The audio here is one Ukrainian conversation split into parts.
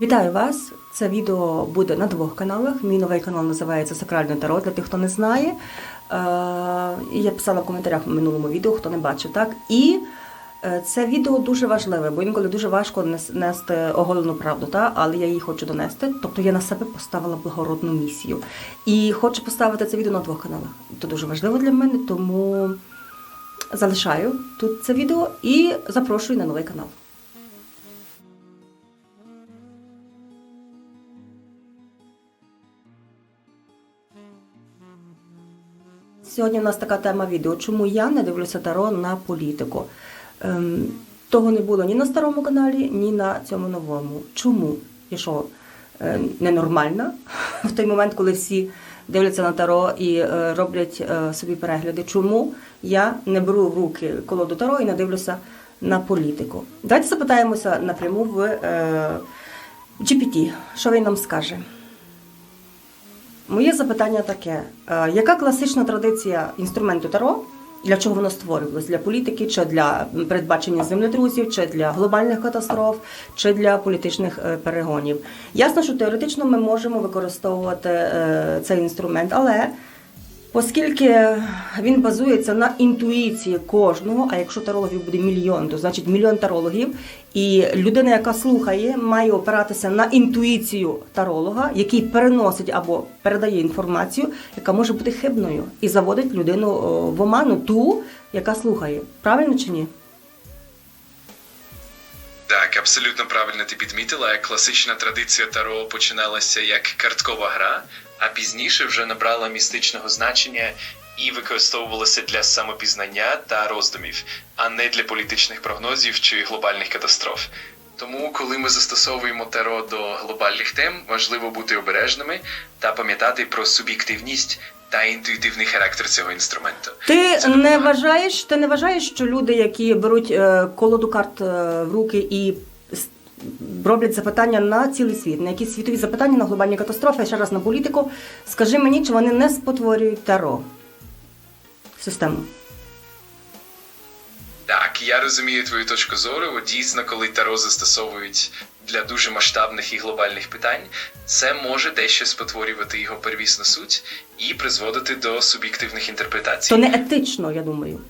Вітаю вас! Це відео буде на двох каналах. Мій новий канал називається Сакральне Таро для тих, хто не знає. Е, я писала в коментарях в минулому відео, хто не бачив, так? І е, це відео дуже важливе, бо інколи дуже важко нести оголену правду, так? але я її хочу донести. Тобто я на себе поставила благородну місію. І хочу поставити це відео на двох каналах. Це дуже важливо для мене, тому залишаю тут це відео і запрошую на новий канал. Сьогодні у нас така тема відео. Чому я не дивлюся таро на політику? Ем, того не було ні на старому каналі, ні на цьому новому. Чому? Я що, е, ненормальна в той момент, коли всі дивляться на таро і е, роблять е, собі перегляди. Чому я не беру в руки колоду таро і не дивлюся на політику? Давайте запитаємося напряму в е, GPT, що він нам скаже. Моє запитання таке: Е, яка класична традиція інструменту таро? Для чого воно створювалось? Для політики, чи для передбачення землетрусів, чи для глобальних катастроф, чи для політичних е, перегонів? Ясно, що теоретично ми можемо використовувати е, цей інструмент, але Оскільки він базується на інтуїції кожного, а якщо тарологів буде мільйон, то значить мільйон тарологів. І людина, яка слухає, має опиратися на інтуїцію таролога, який переносить або передає інформацію, яка може бути хибною, і заводить людину в оману ту, яка слухає. Правильно чи ні? Так, абсолютно правильно ти підмітила. Класична традиція Таро починалася як карткова гра, а пізніше вже набрала містичного значення і використовувалася для самопізнання та роздумів, а не для політичних прогнозів чи глобальних катастроф. Тому, коли ми застосовуємо таро до глобальних тем, важливо бути обережними та пам'ятати про суб'єктивність та інтуїтивний характер цього інструменту. Ти Це не вважаєш, ти не вважаєш, що люди, які беруть е, колоду карт е, в руки і роблять запитання на цілий світ, на якісь світові запитання на глобальні катастрофи, ще раз на політику, скажи мені, чи вони не спотворюють таро систему? Так, я розумію твою точку зору. Дійсно, коли таро застосовують для дуже масштабних і глобальних питань, це може дещо спотворювати його первісну суть і призводити до суб'єктивних інтерпретацій. То не етично, я думаю.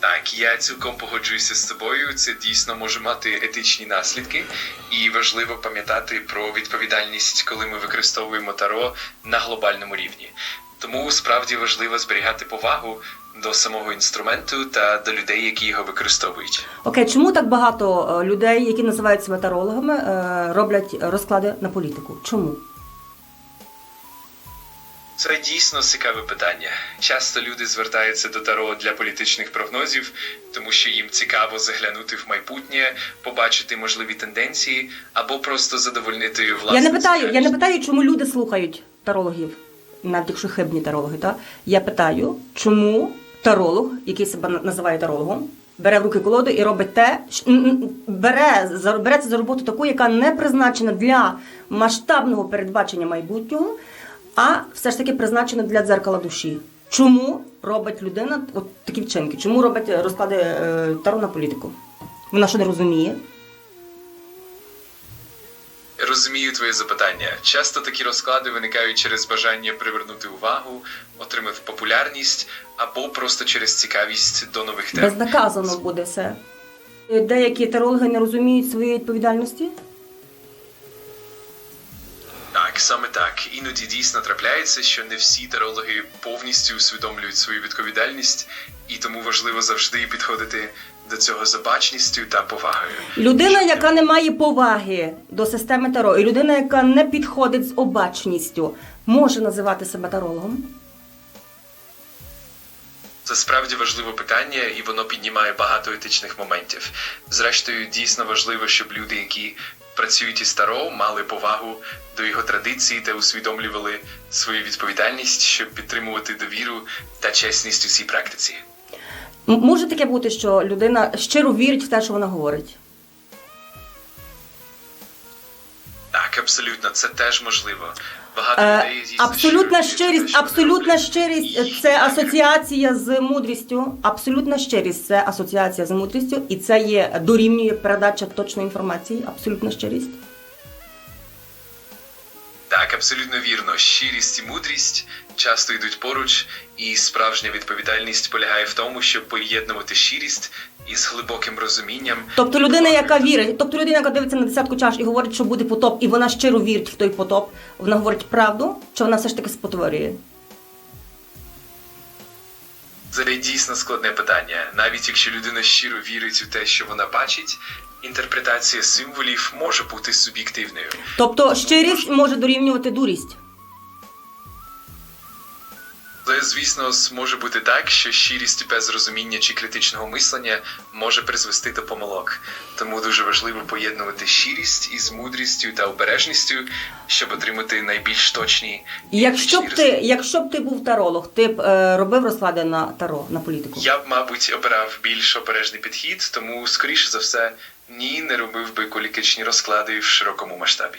Так, я цілком погоджуюся з тобою. Це дійсно може мати етичні наслідки, і важливо пам'ятати про відповідальність, коли ми використовуємо таро на глобальному рівні. Тому справді важливо зберігати повагу до самого інструменту та до людей, які його використовують. Окей, чому так багато е, людей, які називають себе тарологами, е, роблять розклади на політику? Чому? Це дійсно цікаве питання. Часто люди звертаються до таро для політичних прогнозів, тому що їм цікаво заглянути в майбутнє, побачити можливі тенденції або просто задовольнити власну Я не питаю, я не питаю, чому люди слухають тарологів, навіть якщо хибні тарологи. Та? Я питаю, чому таролог, який себе називає тарологом, бере в руки колоду і робить те, щ- м, м, бере, береться за роботу таку, яка не призначена для масштабного передбачення майбутнього, а все ж таки призначена для дзеркала душі. Чому робить людина от такі вчинки? Чому робить е, розклади е, таро на політику? Вона що не розуміє? Розумію твоє запитання. Часто такі розклади виникають через бажання привернути увагу, отримати популярність або просто через цікавість до нових тем. Безнаказано буде все. Деякі тарологи не розуміють своєї відповідальності. Саме так. Іноді дійсно трапляється, що не всі тарологи повністю усвідомлюють свою відповідальність, і тому важливо завжди підходити до цього з обачністю та повагою. Людина, яка не має поваги до системи таро, і людина, яка не підходить з обачністю, може називати себе тарологом. Це справді важливе питання, і воно піднімає багато етичних моментів. Зрештою, дійсно важливо, щоб люди, які працюють із Таро, мали повагу до його традиції та усвідомлювали свою відповідальність, щоб підтримувати довіру та чесність у цій практиці. М- Може таке бути, що людина щиро вірить в те, що вона говорить. Так, абсолютно, це теж можливо. Багато Е, людей Абсолютна щирість, абсолютна щирість це асоціація з мудрістю. Абсолютна щирість це асоціація з мудрістю, і це є дорівнює передача точної інформації. Абсолютна щирість. Так, абсолютно вірно. Щирість і мудрість часто йдуть поруч, і справжня відповідальність полягає в тому, щоб поєднувати щирість із глибоким розумінням. Тобто людина, яка вірить, тобто людина, яка дивиться на десятку чаш і говорить, що буде потоп, і вона щиро вірить в той потоп, вона говорить правду, чи вона все ж таки спотворює? Це дійсно складне питання. Навіть якщо людина щиро вірить у те, що вона бачить, інтерпретація символів може бути суб'єктивною. Тобто щирість може дорівнювати дурість. Але, звісно, може бути так, що щирість без розуміння чи критичного мислення може призвести до помилок. Тому дуже важливо поєднувати щирість із мудрістю та обережністю, щоб отримати найбільш точні І якщо б ти, якщо б ти був таролог, ти б е, робив розклади на таро на політику? Я б, мабуть, обирав більш обережний підхід, тому, скоріше за все, ні, не робив би колікичні розклади в широкому масштабі.